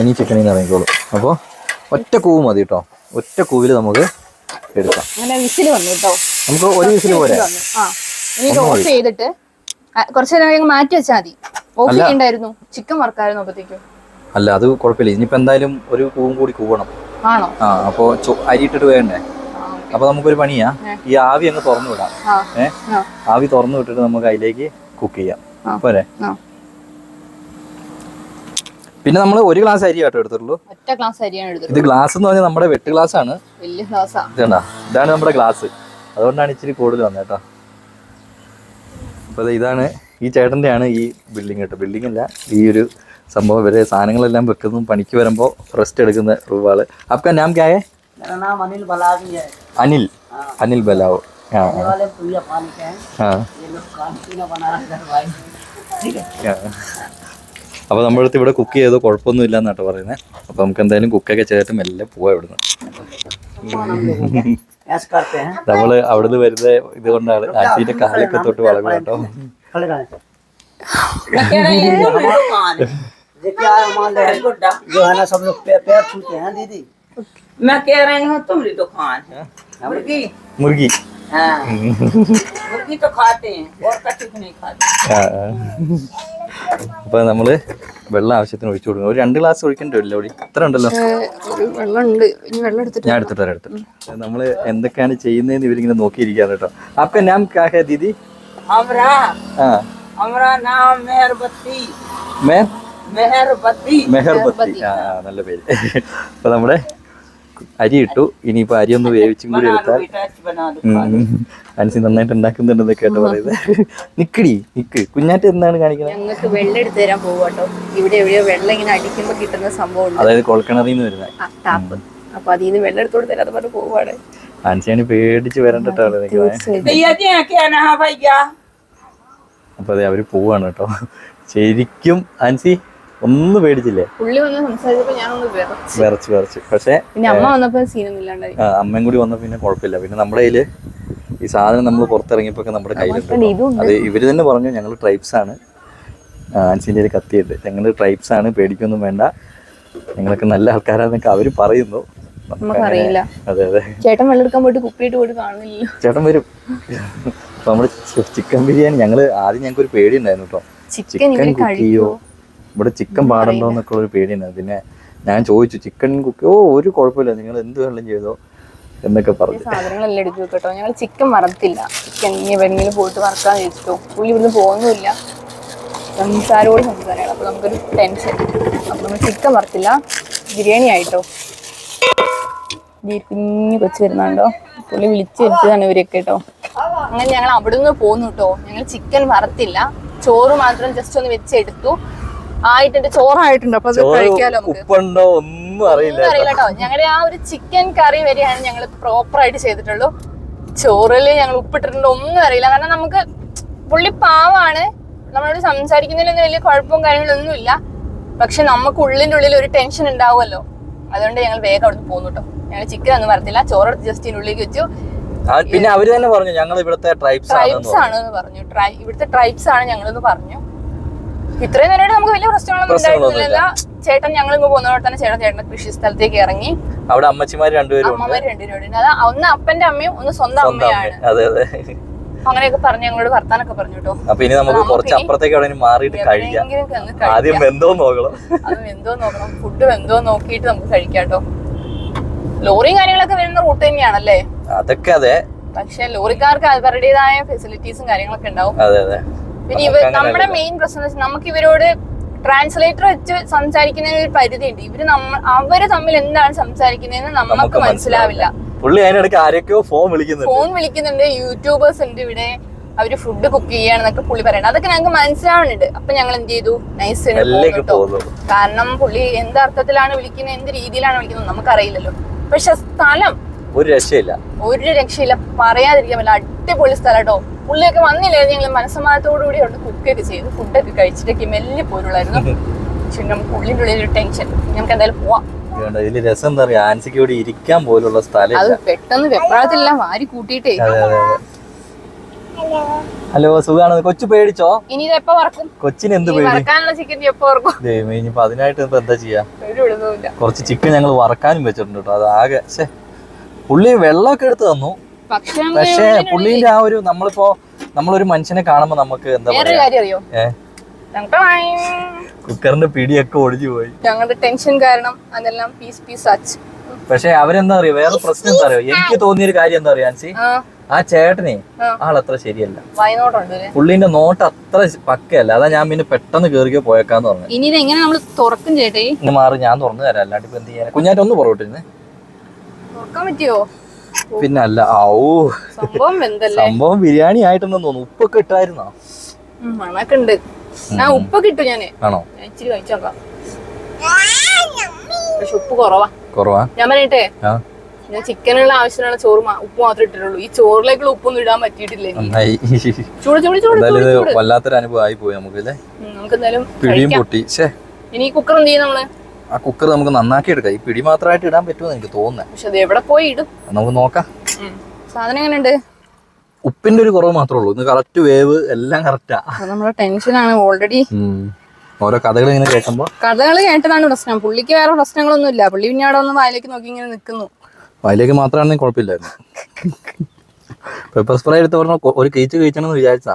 ഇനി ചിക്കനിൽ നിന്ന് ഇറങ്ങിക്കോളൂ. അപ്പോൾ ഒറ്റ കൂവ് മതി കേട്ടോ ഒറ്റ കൂവിൽ നമുക്ക് എടുക്കാം. വിസിൽ വന്നു കേട്ടോ നമുക്ക് ഒരു വിസിൽ പോരെ? ഓഫ് ചെയ്തിട്ട് കുറച്ച് നേരം മാറ്റി വെച്ചാൽ മതി. ഓഫ്. ചെയ്യണ്ടായിരുന്നു. ചിക്കൻ വറുക്കായിരുന്നു അപ്പത്തേക്കും. അല്ല അത് കുഴപ്പമില്ല. ഇനിയിപ്പോ എന്തായാലും ഒരു കൂവും കൂടി കൂവണം. ആണോ? ആ അപ്പോ അരി ഇട്ടിട്ട് വേണ്ടേ? അപ്പൊ നമുക്കൊരു പണിയാ. ഈ ആവി അങ്ങ് തുറന്നു വിടാം. ഏ? ആവി തുറന്നു വിട്ടിട്ട് നമുക്ക് അതിലേക്ക് കുക്ക് ചെയ്യാം. പോരെ? പിന്നെ നമ്മൾ ഒരു ഗ്ലാസ് അരി കേട്ടോ എടുത്തിട്ടുള്ളൂ. ഒറ്റ ഗ്ലാസ് അരിയാണ് ഇത് ഗ്ലാസ് എന്ന് പറഞ്ഞാൽ നമ്മുടെ വെട്ട് ഗ്ലാസ് ആണ് വലിയ ഗ്ലാസ് ഇതാണ് നമ്മുടെ ഗ്ലാസ്. അതുകൊണ്ടാണ് ഇച്ചിരി കൂടുതൽ വന്നേട്ടോ അപ്പോൾ ഇതാണ് ഈ ചേട്ടന്റെ ആണ് ഈ ബിൽഡിംഗ് കേട്ടോ. ബിൽഡിംഗ് അല്ല ഈ ഒരു സംഭവം ഇവരെ സാധനങ്ങളെല്ലാം വെക്കുന്നു. പണിക്ക് വരുമ്പോൾ റെസ്റ്റ് എടുക്കുന്ന റൂവാൾ. അപ്പം ഞാൻ ക്യാ അനിൽ അനിൽ. ബലാവ്. അപ്പോൾ നമ്മളടുത്ത് ഇവിടെ കുക്ക് ചെയ്തോ കുഴപ്പമൊന്നും ഇല്ല എന്നാട്ടോ പറയുന്നത് അപ്പോൾ നമുക്ക് എന്തായാലും കുക്കൊക്കെ ചെയ്തിട്ട് മെല്ലെ പോവാം ഇവിടുന്ന്. നമ്മൾ അവിടുന്ന് വരുന്ന ഇതുകൊണ്ടാണ് ആന്റീന്റെ കാലൊക്കെ തൊട്ട് വളകും കേട്ടോ देखिए यार मान ले जो है ना सब लोग पैर पैर छूते हैं दीदी मैं कह रही हूँ तुम्हारी दुकान है मुर्गी മുറുകി हाँ मुर्गी तो खाते हैं और कच्ची नहीं खाते അപ്പോൾ നമ്മൾ വെള്ളം ആവശ്യത്തിന് ഒഴിച്ചു കൊടുക്കും ഒരു രണ്ട് ഗ്ലാസ് ഒഴിക്കേണ്ടി വരില്ല ഒഴി ഇത്ര ഉണ്ടല്ലോ ഒരു വെള്ളം ഉണ്ട് ഇനി വെള്ളം എടുത്തിട്ട് ഞാൻ എടുത്തിട്ട് വരാം എടുത്തിട്ട് നമ്മൾ എന്തൊക്കെയാണ് ചെയ്യുന്നതെന്ന് ഇവരിങ്ങനെ നോക്കിയിരിക്കുകയാണ് കേട്ടോ ആപ്ക നാം കാ ഹേ ദീദി हमरा ആ हमरा नाम मेहरबत्ती മേ मेहरबत्ती മെഹർബത്തി. ആ നല്ല പേര്. അപ്പൊ നമ്മുടെ അരി ഇട്ടു. ഇനിയിപ്പോ അരി ഒന്ന് വേവിച്ചും കൂടി എടുത്താൽ അനുസി നന്നായിട്ട് ഉണ്ടാക്കുന്നുണ്ടെന്ന് കേട്ടോ പറയുന്നത്. നിക്കടി നിക്ക്. കുഞ്ഞാറ്റ് എന്താണ് കാണിക്കുന്നത് ഞങ്ങൾക്ക് വെള്ളം എടുത്തു തരാൻ പോവാട്ടോ ഇവിടെ എവിടെയോ വെള്ളം ഇങ്ങനെ അടിക്കുമ്പോ കിട്ടുന്ന സംഭവം അതായത് കൊളക്കിണറിൽ നിന്ന് വരുന്ന. ടാപ്പ് അപ്പൊ അതിൽ നിന്ന് വെള്ളം എടുത്തോട് തരാതെ പറഞ്ഞു പോവാണ്. അനുസിയാണ് പേടിച്ച് വരണ്ടട്ടോ അപ്പൊ അതെ അവർ പോവാണ് കേട്ടോ. ശരിക്കും ആൻസി ഒന്നും പേടിച്ചില്ലേ? പുള്ളി വന്ന് സംസാരിച്ചപ്പോ ഞാനൊന്ന് വിറച്ചു. വിറച്ച് പക്ഷേ പിന്നെ അമ്മ വന്നപ്പോ സീനൊന്നും ഇല്ലാണ്ടായി ആ, അമ്മയും കൂടി വന്ന പിന്നെ കുഴപ്പമില്ല. പിന്നെ നമ്മുടെ കയ്യിൽ ഈ സാധനം നമ്മൾ പുറത്തിറങ്ങിയപ്പോ നമ്മുടെ കയ്യിലുണ്ട് ഉണ്ട്, അത് ഇവർ തന്നെ പറഞ്ഞു ഞങ്ങൾ ട്രൈബ്സ് ആണ്. ആൻസിന്റെ ഒരു കത്തിയുണ്ട് ഞങ്ങൾ ട്രൈബ്സ് ആണ് പേടിക്കൊന്നും വേണ്ട. ഞങ്ങളൊക്കെ നല്ല ആൾക്കാരാന്നൊക്കെ അവർ പറയുന്നു. നമുക്കറിയില്ല അതെ അതെ. ചേട്ടൻ വെള്ളെടുക്കാൻ പോയിട്ട് കുപ്പിയിട്ട് പോയിട്ട് ചേട്ടൻ വരും. നമ്മുടെ ചിക്കൻ ബിരിയാണി ഞങ്ങൾ ആദ്യം ഞങ്ങൾക്ക് ഒരു പേടി ഉണ്ടായിരുന്നു കേട്ടോ ചിക്കൻ ചെയ്യോ ഇവിടെ ചിക്കൻ പാടണ്ടോ എന്നൊക്കെ ഒരു പേടിയാണ്. പിന്നെ ഞാൻ ചോദിച്ചു ചിക്കൻ കുക്ക് ഓ ഒരു കുഴപ്പമില്ല. നിങ്ങൾ എന്ത് വെള്ളം ചെയ്തോ എന്നൊക്കെ പറഞ്ഞു. സാധനങ്ങളെല്ലാം എടുത്തു വെക്കട്ടോ. ഞങ്ങൾ ചിക്കൻ വറുത്തില്ല. ചിക്കൻ ഇനി എവിടെങ്കിലും പോയിട്ട് വറക്കാൻ ചോദിച്ചിട്ടോ പുള്ളി ഇവിടുന്ന് പോകുന്നില്ല സംസാരോട് സംസാരമാണ് അപ്പൊ നമുക്കൊരു ടെൻഷൻ അപ്പൊ നമ്മൾ ചിക്കൻ വറുത്തില്ല. ബിരിയാണി ആയിട്ടോ? കുഞ്ഞു കൊച്ചു വരുന്നുണ്ടോ? പുള്ളി വിളിച്ചു വരുത്തതാണ് ഇവരൊക്കെ കേട്ടോ. അങ്ങനെ ഞങ്ങൾ അവിടുന്ന് പോന്നു കേട്ടോ. ഞങ്ങൾ ചിക്കൻ വറുത്തില്ല. ചോറ് മാത്രം ജസ്റ്റ് ഒന്ന് വെച്ചെടുത്തു ആയിട്ടുണ്ട് ചോറായിട്ടുണ്ട് അപ്പൊ കഴിക്കാലോ ഉപ്പുണ്ടോ ഒന്നും അറിയില്ല അറിയില്ല കേട്ടോ. ഞങ്ങളുടെ ആ ഒരു ചിക്കൻ കറി വരെയാണ് ഞങ്ങൾ പ്രോപ്പർ ആയിട്ട് ചെയ്തിട്ടുള്ളൂ. ചോറിൽ ഞങ്ങൾ ഉപ്പിട്ടിട്ടുണ്ട് ഒന്നും അറിയില്ല. കാരണം നമുക്ക് പുള്ളി പാവാണ്. നമ്മളോട് സംസാരിക്കുന്നതിലൊന്നും വലിയ കുഴപ്പവും കാര്യങ്ങളൊന്നും ഇല്ല. പക്ഷെ നമുക്ക് ഉള്ളിന്റെ ഉള്ളിൽ ഒരു ടെൻഷൻ ഉണ്ടാവുമല്ലോ. അതുകൊണ്ട് ഞങ്ങൾ വേഗം അവിടെ പോന്നു കേട്ടോ. ഞങ്ങൾ ചിക്കൻ ഒന്നും വരത്തില്ല ചോറെടുത്ത് ജസ്റ്റ് ഇതിനുള്ളിലേക്ക് വെച്ചു. പിന്നെ അവർ തന്നെ പറഞ്ഞു ഞങ്ങൾ ഇവിടുത്തെ ട്രൈബ്സ് ആണ് പറഞ്ഞു. ഇവിടുത്തെ ട്രൈബ്സ് ആണ് ഞങ്ങളെന്ന് പറഞ്ഞു. ഇത്രയും നേരമായിട്ട് നമുക്ക് വലിയ പ്രശ്നങ്ങളൊന്നും ഉണ്ടായിരുന്നില്ല ചേട്ടൻ ഞങ്ങൾ ഇങ്ങ് പോകുന്നതോടെ തന്നെ ചേട്ടൻ ചേട്ടൻ കൃഷി സ്ഥലത്തേക്ക് ഇറങ്ങി. അവിടെ അമ്മച്ചിമാര് രണ്ടുപേരും അമ്മമാര് രണ്ടുപേരുണ്ട് അത് ഒന്ന് അപ്പന്റെ അമ്മയും ഒന്ന് സ്വന്തം അമ്മയാണ്. അതെ അതെ. അങ്ങനെയൊക്കെ പറഞ്ഞു ഞങ്ങളോട് വർത്താനൊക്കെ പറഞ്ഞു കേട്ടോ. അപ്പൊ ഇനി നമുക്ക് നമുക്ക് കുറച്ച് അപ്പുറത്തേക്ക് അവിടെ മാറിയിട്ട് കഴിക്കാം. ആദ്യം എന്തോ നോക്കണം. അത് എന്തോ നോക്കണം. ഫുഡ് എന്തോ നോക്കിയിട്ട് നമുക്ക് കഴിക്കാം കേട്ടോ. ലോറിയും കാര്യങ്ങളൊക്കെ വരുന്ന റൂട്ട് തന്നെയാണല്ലേ? അതൊക്കെ അതെ. പക്ഷെ ലോറിക്കാർക്ക് അവരുടേതായ ഫെസിലിറ്റീസും കാര്യങ്ങളൊക്കെ ഉണ്ടാവും. അതെ അതെ. പിന്നെ ഇവർ നമ്മുടെ മെയിൻ പ്രശ്നം നമുക്ക് ഇവരോട് ട്രാൻസ്ലേറ്റർ വെച്ച് സംസാരിക്കുന്നതിന് ഒരു പരിധിയുണ്ട്. ഇവർ നമ്മൾ അവർ തമ്മിൽ എന്താണ് സംസാരിക്കുന്നതെന്ന് നമുക്ക് മനസ്സിലാവില്ല. പുള്ളി അതിനിടയ്ക്ക് ആരൊക്കെയോ ഫോൺ വിളിക്കുന്നുണ്ട്. ഫോൺ വിളിക്കുന്നുണ്ട്. യൂട്യൂബേഴ്സ് ഉണ്ട് ഇവിടെ. അവർ ഫുഡ് കുക്ക് ചെയ്യാണെന്നൊക്കെ പുള്ളി പറയണം അതൊക്കെ ഞങ്ങൾക്ക് മനസ്സിലാവുന്നുണ്ട് അപ്പൊ ഞങ്ങൾ എന്ത് ചെയ്തു? നൈസ്. കാരണം പുള്ളി എന്ത് അർത്ഥത്തിലാണ് വിളിക്കുന്നത് എന്ത് രീതിയിലാണ് വിളിക്കുന്നത് നമുക്കറിയില്ലല്ലോ. പക്ഷെ സ്ഥലം ഒരു രക്ഷയില്ല. ഒരു രക്ഷയില്ല. പറയാതിരിക്കാൻ പറ്റില്ല. അടിപൊളി സ്ഥലം കേട്ടോ പുള്ളിയൊക്കെ വന്നില്ലായിരുന്നു ഞങ്ങൾ മനസ്സമാനത്തോടുകൂടി അവിടെ കുക്കൊക്കെ ചെയ്ത്. ഫുഡൊക്കെ കഴിച്ചിട്ടൊക്കെ മെല്ലെ പോരുള്ളായിരുന്നു പക്ഷെ നമുക്ക് ഉള്ളിന്റെ ഉള്ളിൽ ഒരു ടെൻഷൻ. നമുക്ക് എന്തായാലും പോവാം. ഇതിൽ രസം എന്താ പറയാ ആൻസിക്ക് ഇവിടെ ഇരിക്കാൻ പോലുള്ള അത് പെട്ടെന്ന് വെപ്രാളത്തിലെല്ലാം വാരി കൂട്ടിയിട്ടേ. ഹലോ സുഖാണ്? കൊച്ചു പേടിച്ചോ? ഇനി ഇത് എപ്പോ വറക്കും? കൊച്ചിന് എന്ത് പേടി? ഇനിയിപ്പോ അതിനായിട്ട് ഇപ്പൊ എന്താ ചെയ്യാ? കുറച്ച് ചിക്കൻ ഞങ്ങൾ വറക്കാനും വെച്ചിട്ടുണ്ട് കേട്ടോ. അത് ആകെ പുള്ളി വെള്ളമൊക്കെ എടുത്ത് തന്നു. പക്ഷെ പുള്ളിന്റെ ആ ഒരു നമ്മളിപ്പോ നമ്മളൊരു മനുഷ്യനെ കാണുമ്പോ നമുക്ക് എന്താ പറയാ? കുക്കറിന്റെ പിടിയൊക്കെ ഒടിഞ്ഞു പോയി. ഞങ്ങളുടെ ടെൻഷൻ കാരണം അതെല്ലാം പീസ് പീസ് പക്ഷെ അവരെന്താ അറിയോ? വേറെ പ്രശ്നം എന്താ അറിയോ? എനിക്ക് തോന്നിയൊരു കാര്യം എന്താ പറയാ ആൻസി? ആ. ചേട്ടനെ. ആളത്ര ശരിയല്ല. പുള്ളിന്റെ നോട്ട് അത്ര പക്കയല്ല. അതാ ഞാൻ പിന്നെ പെട്ടെന്ന് കേറിക്കോ പോയേക്കാന്ന് പറഞ്ഞു ഇനി എങ്ങനെ നമ്മൾ തുറക്കും ചേട്ടേ? ഇന്ന് മാറി ഞാൻ തുറന്നു തരാം. അല്ലാണ്ട് ഇപ്പൊ എന്ത് ചെയ്യാൻ കുഞ്ഞാറ്റൊന്ന് പുറകോട്ടിരുന്നേ തുറക്കാൻ പറ്റിയോ? പിന്നെ അല്ല ഔ. സംഭവം ബിരിയാണി ആയിട്ടെന്ന് തോന്നുന്നു. ഉപ്പൊക്കെ ഇട്ടായിരുന്നോ? ഉം, മണൊക്കെ ഉണ്ട്. ആ ഉപ്പ് കിട്ടും ഞാൻ. ആണോ? ഞാൻ ഇച്ചിരി കഴിച്ചു നോക്കാം. പക്ഷെ ഉപ്പ് കുറവാ. കുറവാ? ഞാൻ പറയട്ടെ? ഞാൻ ചിക്കനുള്ള ആവശ്യത്തിനുള്ള ചോറ് മാ- ഉപ്പ് മാത്രമേ ഇട്ടിട്ടുള്ളൂ. ഈ ചോറിലേക്കുള്ള ഉപ്പൊന്നും ഇടാൻ പറ്റിയിട്ടില്ല നന്നായി. ചൂട് ചൂട് ചൂട് വല്ലാത്തൊരു അനുഭവം ആയി പോയി നമുക്ക് നമുക്ക് എന്തായാലും പിടിയും പൊട്ടി. ഇനി കുക്കർ എന്ത് ചെയ്യും നമ്മൾ? ആ കുക്കർ നമുക്ക് നന്നാക്കി എടുക്കാം. ഈ പിടി മാത്രമായിട്ട് ഇടാൻ പറ്റുമെന്ന് എനിക്ക് തോന്നുന്നത് പക്ഷെ അത് എവിടെ പോയി ഇടും? നമുക്ക് നോക്കാം. സാധനം എങ്ങനെയുണ്ട്? ഉപ്പിന്റെ ഒരു കുറവ് മാത്രമേ ഉള്ളൂ. ഇന്ന് കറക്റ്റ് വേവ് എല്ലാം കറക്റ്റാ നമ്മുടെ ടെൻഷനാണ് ഓൾറെഡി ഓരോ കഥകൾ ഇങ്ങനെ കേൾക്കുമ്പോ കഥകൾ കേട്ടതാണ് പ്രശ്നം. പുള്ളിക്ക് വേറെ പ്രശ്നങ്ങളൊന്നും ഇല്ല പുള്ളി പിന്നെ അവിടെ ഒന്ന് വായിലേക്ക് നോക്കി ഇങ്ങനെ നിൽക്കുന്നു വയലേക്ക് മാത്രമാണെങ്കിൽ കുഴപ്പമില്ലായിരുന്നു. പെപ്പർ സ്പ്രേ എടുത്ത് പറഞ്ഞ ഒരു കേച്ച് കഴിച്ചണമെന്ന് വിചാരിച്ചാ.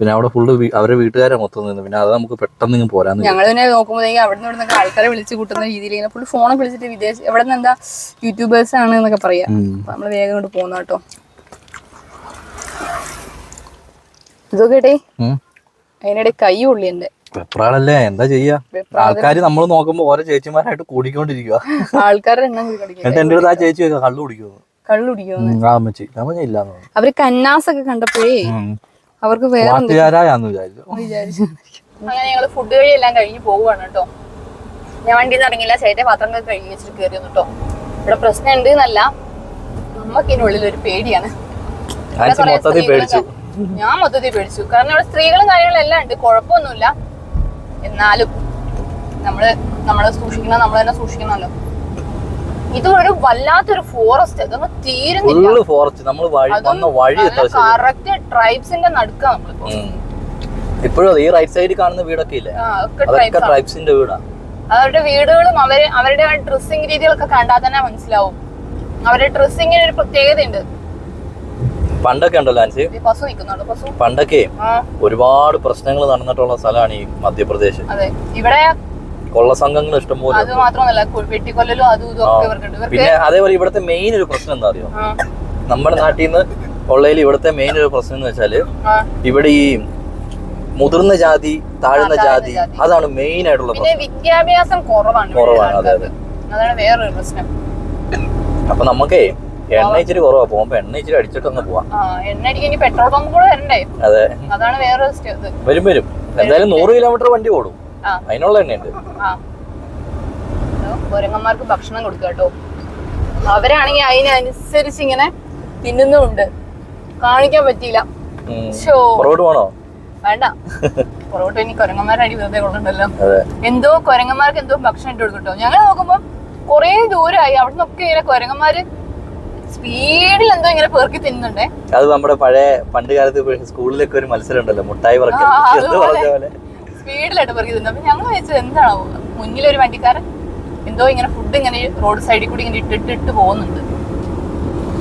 പിന്നെ അവിടെ ഫുള്ള് അവരുടെ വീട്ടുകാരെ മൊത്തം നിന്ന്. പിന്നെ അത് നമുക്ക് പെട്ടെന്ന് ഇങ്ങനെ പോരാന്ന് ഞങ്ങൾ പിന്നെ നോക്കുമ്പോഴേക്കും അവിടെ നിന്ന് ഇവിടെ ആൾക്കാരെ വിളിച്ച് കൂട്ടുന്ന രീതിയിൽ ഇങ്ങനെ ഫുള്ള് ഫോണെ വിളിച്ചിട്ട് വിദേശ എവിടെ നിന്ന് എന്താ യൂട്യൂബേഴ്സ് ആണ് എന്നൊക്കെ പറയാ. നമ്മൾ വേഗം കൊണ്ട് പോകുന്ന കേട്ടോ? ഇതൊക്കെ. അതിനിടെ കൈ ഉള്ളി എന്റെ. വെപ്രാളല്ലേ? എന്താ ചെയ്യാ? ആൾക്കാർ നമ്മൾ നോക്കുമ്പോ ഓരോ ചേച്ചിമാരായിട്ട് കൂടിക്കൊണ്ടിരിക്കുക ആൾക്കാരുടെ എണ്ണം എന്നിട്ട് എന്റെ അടുത്ത് ആ ചേച്ചി കള്ളു കുടിക്കുന്നു കള്ളു കുടിക്കുന്നു ആ അമ്മച്ചി ഇല്ലാന്ന് പറഞ്ഞു. അവർ കന്നാസൊക്കെ കണ്ടപ്പോഴേ ഉം. അവർക്ക് വേറെ അങ്ങനെ ഫുഡ് കഴിയെല്ലാം എല്ലാം കഴിഞ്ഞ് പോവുകയാണ് കേട്ടോ. ഞാൻ വണ്ടിയിൽ നിന്ന് ഇറങ്ങില്ല ചേട്ടൻ പാത്രങ്ങൾ കഴുകി വെച്ചിട്ട് കയറി കേട്ടോ. ഇവിടെ പ്രശ്നം ഉണ്ട് എന്നല്ല നമുക്ക് ഇതിനുള്ളിൽ ഒരു പേടിയാണ് ഞാൻ മൊത്തത്തിൽ പേടിച്ചു. കാരണം ഇവിടെ സ്ത്രീകളും കാര്യങ്ങളും എല്ലാം ഉണ്ട് കുഴപ്പമൊന്നുമില്ല. എന്നാലും നമ്മൾ നമ്മളെ സൂക്ഷിക്കണം നമ്മൾ തന്നെ സൂക്ഷിക്കണമല്ലോ. ഇത് ഒരു വല്ലാത്തൊരു ഫോറസ്റ്റ് ഇതൊന്നും തീരുന്നില്ല. ഫോറസ്റ്റ് നമ്മൾ വഴി വന്ന വഴി കറക്റ്റ് ട്രൈബ്സിന്റെ നടുക്ക നമ്മളിപ്പോ ഇപ്പോഴും ഈ റൈറ്റ് സൈഡിൽ കാണുന്ന വീടൊക്കെ ഇല്ലേ? ആ, അതൊക്കെ ട്രൈബ്സിന്റെ വീടാ. അവരുടെ വീടുകളും അവർ അവരുടെ ഡ്രസ്സിംഗ് രീതികളൊക്കെ കണ്ടാൽ തന്നെ മനസ്സിലാവും. അവരുടെ ഡ്രസ്സിംഗിന് ഒരു പ്രത്യേകത ഉണ്ട് പണ്ടൊക്കെ ഉണ്ടല്ലോ ആൻസി? പണ്ടൊക്കെ ആ. ഒരുപാട് പ്രശ്നങ്ങൾ നടന്നിട്ടുള്ള സ്ഥലമാണ് ഈ മധ്യപ്രദേശ്. ഇവിടെ കൊള്ള സംഘങ്ങൾ ഇഷ്ടംപോലെ അത് മാത്രമല്ല കു- വെട്ടിക്കൊല്ലലും അതും ഇതും ഒക്കെ ഇവർക്കുണ്ട്. പിന്നെ അതേപോലെ ഇവിടുത്തെ മെയിൻ ഒരു പ്രശ്നം എന്താ അറിയോ നമ്മുടെ നാട്ടിൽ നിന്ന് ഉള്ളതിൽ ഇവിടുത്തെ മെയിൻ ഒരു പ്രശ്നം എന്ന് വെച്ചാൽ ഇവിടെ ഈ മുതിർന്ന ജാതി താഴ്ന്ന ജാതി. അതാണ് മെയിൻ ആയിട്ടുള്ള വിദ്യാഭ്യാസം കുറവാണ് കുറവാണ്, അതെ, ആൾക്കാർക്ക്. അതാണ് വേറൊരു പ്രശ്നം. അപ്പൊ നമുക്കേ എണ്ണ ഇച്ചിരി കുറവാ. പോകുമ്പോ എണ്ണ ഇച്ചിരി അടിച്ചിട്ട് ഒന്ന് പോവാം. എണ്ണ അടിക്കാൻ പെട്രോൾ പമ്പ് കൂടെ വരണ്ടേ? അതെ. അതാണ് സ്റ്റേ- വരും വരും. എന്തായാലും നൂറ് കിലോമീറ്റർ വണ്ടി ഓടും. അതിനുള്ള തന്നെയുണ്ട് ആ. കുരങ്ങന്മാർക്ക് ഭക്ഷണം കൊടുക്കുക കേട്ടോ. അവരാണെങ്കിൽ അതിനനുസരിച്ച് ഇങ്ങനെ തിന്നുന്നുണ്ട് കാണിക്കാൻ പറ്റിയില്ല. വേണ്ട. പൊറോട്ട ഇനി കുരങ്ങന്മാരുടെ അടി വെറുതെ കൊള്ളുണ്ടല്ലോ. എന്തോ കുരങ്ങന്മാർക്ക് എന്തോ ഭക്ഷണം ഇട്ട് കൊടുക്കട്ടോ. ഞങ്ങൾ നോക്കുമ്പോ കൊറേ ദൂരമായി അവിടെ നിന്നൊക്കെ ഇങ്ങനെ കുരങ്ങന്മാര് സ്പീഡിൽ എന്തോ ഇങ്ങനെ പേർക്കി തിന്നുന്നുണ്ടേ. അത് നമ്മുടെ പഴയ പണ്ട് കാലത്ത് സ്കൂളിലൊക്കെ ഒരു മത്സരം ഉണ്ടല്ലോ മുട്ടായി പോലെ. സ്പീഡിലായിട്ട് തിന്നു അപ്പൊ ഞങ്ങൾ വെച്ചത് എന്താണോ? മുന്നിലൊരു വണ്ടിക്കാരൻ എന്തോ ഇങ്ങനെ ഫുഡ് ഇങ്ങനെ റോഡ് സൈഡിൽ കൂടി ഇങ്ങനെ ഇട്ടിട്ട് ഇട്ട് പോകുന്നുണ്ട്.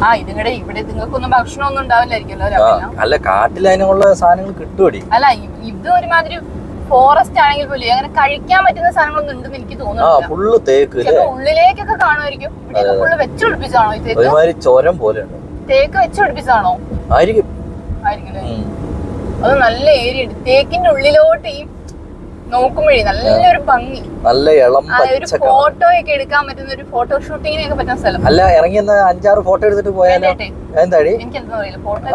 ആ ഇതിങ്ങടെ ഇവിടെ നിങ്ങൾക്കൊന്നും ഭക്ഷണം ഒന്നും ഉണ്ടാവില്ലായിരിക്കുമല്ലോ അല്ല കാട്ടിൽ അതിനുള്ള സാധനങ്ങൾ കിട്ടുമടി അല്ല ഇത് ഒരുമാതിരി ഫോറസ്റ്റ് ആണെങ്കിൽ പോലും അങ്ങനെ കഴിക്കാൻ പറ്റുന്ന സാധനങ്ങളൊന്നും ഉണ്ടെന്ന് എനിക്ക് തോന്നുന്നു ഫുള്ള് തേക്ക് ഉള്ളിലേക്കൊക്കെ കാണുമായിരിക്കും. ഇവിടെയൊക്കെ ഫുള്ള് വെച്ചുപിടിപ്പിച്ചാണോ ഈ തേക്ക്? ഒരുമാതിരി ചോരം തേക്ക് വെച്ചുപിടിപ്പിച്ചാണോ ആയിരിക്കും. അത് നല്ല ഏരിയ ഉണ്ട്. തേക്കിന്റെ ഉള്ളിലോട്ട് ഈ നോക്കുമ്പോഴേ നല്ലൊരു ഭംഗി. നല്ല ഇളം ആ, ഒരു ഫോട്ടോ ഒക്കെ എടുക്കാൻ പറ്റുന്ന ഒരു ഫോട്ടോ ഷൂട്ടിങ്ങിനൊക്കെ പറ്റുന്ന സ്ഥലം. അല്ല ഇറങ്ങി അഞ്ചാറ് ഫോട്ടോ എടുത്തിട്ട് പോയാലോ? എന്താടി?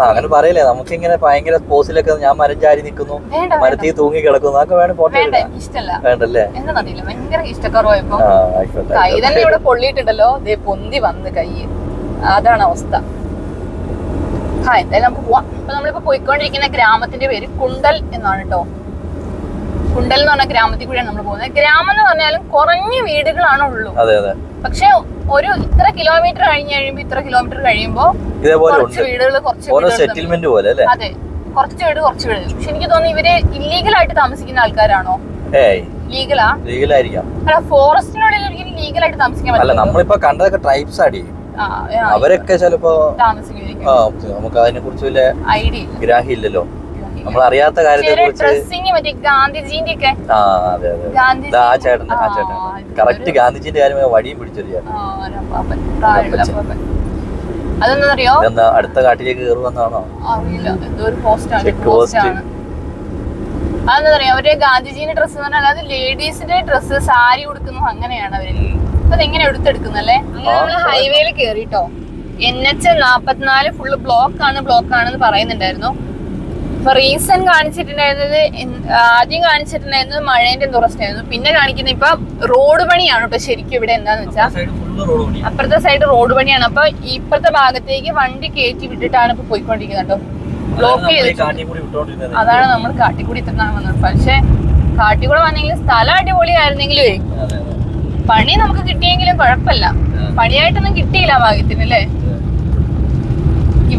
അങ്ങനെ പറയില്ലേ. നമുക്കിങ്ങനെ ഭയങ്കര പോസിലൊക്കെ ഞാൻ മരം ചാരി നിൽക്കുന്നു. മരത്തിൽ തൂങ്ങി കിടക്കുന്നു. അതൊക്കെ വേണം ഫോട്ടോ വേണ്ടല്ലേ? ഭയങ്കര ഇഷ്ടക്കുറവായപ്പോ കൈ തന്നെ ഇവിടെ പൊള്ളിയിട്ടുണ്ടല്ലോ. ദേ പൊന്തി വന്ന് കൈ അതാണ് അവസ്ഥ. ആ എന്തായാലും നമുക്ക് പോവാം. അപ്പൊ നമ്മളിപ്പോ പോയിക്കൊണ്ടിരിക്കുന്ന ഗ്രാമത്തിന്റെ പേര് കുണ്ടൽ എന്നാണ് കേട്ടോ കുണ്ടൽ എന്ന് പറഞ്ഞ ഗ്രാമത്തിൽ കൂടിയാണ് നമ്മൾ പോകുന്നത്. ഗ്രാമം എന്ന് പറഞ്ഞാലും കുറഞ്ഞ വീടുകളാണ് ഉള്ളൂ. അതെ അതെ. പക്ഷെ ഒരു ഇത്ര കിലോമീറ്റർ കഴിഞ്ഞ് കഴിയുമ്പോ ഇത്ര കിലോമീറ്റർ കഴിയുമ്പോ ഇതേപോലെ കുറച്ച് വീടുകൾ കുറച്ച് സെറ്റിൽമെന്റ് പോലെ അല്ലേ? അതെ. കുറച്ച് വീട് കുറച്ച് വീട്. പക്ഷെ എനിക്ക് തോന്നുന്നു ഇവർ ഇല്ലീഗൽ ആയിട്ട് താമസിക്കുന്ന ആൾക്കാരാണോ? ലീഗലാ ലീഗലായിരിക്കാം അല്ല ഫോറസ്റ്റിനുള്ളിൽ ഒരിക്കലും ലീഗൽ ആയിട്ട് താമസിക്കാൻ പറ്റില്ല നമ്മളിപ്പോ കണ്ടതൊക്കെ ട്രൈബ്സ് ആടി. അവരൊക്കെ ചിലപ്പോ നമുക്ക് അതിനെ കുറിച്ച് വലിയ ഗ്രാഹ്യം ഇല്ലല്ലോ. നമ്മൾ അറിയാത്ത കാര്യത്തെ കുറിച്ച് ഡ്രസ്സിങ് മറ്റേ ഗാന്ധിജീന്റെ ഒക്കെ ആ അതെ അതെ ആ ചേട്ടൻ ആ ആ, ചേട്ടൻ കറക്റ്റ് ഗാന്ധിജിന്റെ കാര്യം വഴിയും പിടിച്ചറിയാം അടുത്ത കാട്ടിലേക്ക് കയറുവന്നാണോ അറിയില്ല. എന്തോ ഒരു. പോസ്റ്റാണ് അതെന്താ അവർ ഗാന്ധിജീന്റെ ഡ്രസ്സ് എന്ന് പറഞ്ഞാൽ അതായത് ലേഡീസിന്റെ ഡ്രസ്സ് സാരി ഉടുക്കുന്നു അങ്ങനെയാണ് അവർ. അതെങ്ങനെ എടുത്തെടുക്കുന്നല്ലേ? അങ്ങനെ നമ്മൾ ഹൈവേയിൽ കേറിട്ടോ. എൻ എച്ച് നാപ്പത്തിനാല് ഫുള്ള് ബ്ലോക്ക് ആണ് ബ്ലോക്ക് ആണെന്ന് പറയുന്നുണ്ടായിരുന്നു. ഇപ്പൊ റീസൺ കാണിച്ചിട്ടുണ്ടായിരുന്നത് ആദ്യം കാണിച്ചിട്ടുണ്ടായിരുന്നത് മഴേന്റെ എന്തോ പിന്നെ കാണിക്കുന്നത് ഇപ്പൊ റോഡ് പണിയാണ് ഇപ്പൊ ശരിക്കും ഇവിടെ എന്താന്ന് വെച്ചാൽ അപ്പുറത്തെ സൈഡ് റോഡ് പണിയാണ്. അപ്പൊ ഇപ്പുറത്തെ ഭാഗത്തേക്ക് വണ്ടി കയറ്റി വിട്ടിട്ടാണ് ഇപ്പൊ പോയിക്കൊണ്ടിരിക്കുന്നത് കേട്ടോ. ബ്ലോക്ക് ചെയ്ത് അതാണ് നമ്മൾ കാട്ടിക്കൂടി ഇത്രനാണ് വന്നത്. പക്ഷെ കാട്ടിക്കൂടെ വന്നെങ്കിലും സ്ഥലം അടിപൊളിയായിരുന്നെങ്കിലേ. പണി നമുക്ക് കിട്ടിയെങ്കിലും കുഴപ്പമില്ല. പണിയായിട്ടൊന്നും കിട്ടിയില്ല ഭാഗത്തിന് ഭാഗ്യത്തിന് അല്ലേ?